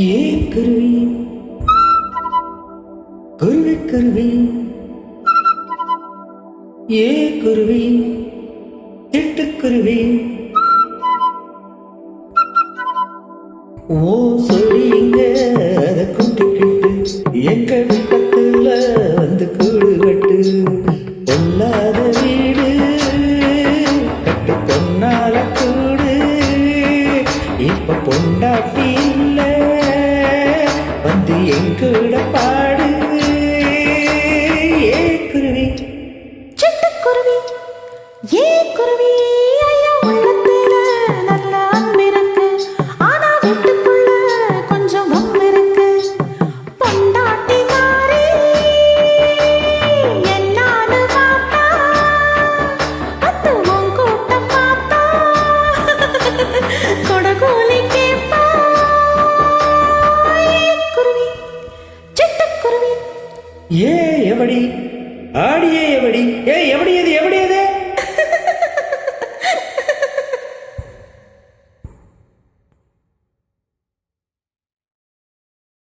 ஏ கருவி கருவி கருவி ஏ குருவி சிட்டுக்குருவி ஓ சொல்லிங்க அதை கூட்டிக்கிட்டு எங்க விட்டத்துல வந்து கூடு கட்டு. பொல்லாத வீடு. கட்டு பொன்னால கூடு இப்ப பொண்டாட்டி இல்ல. வந்து எங்கூட பாடு. ஏ குருவி? சிட்டுக்குருவி. ஏ குருவி? ஐயா உள்ளத்துல ஏ எவடி? ஆடியே எவடி? ஏ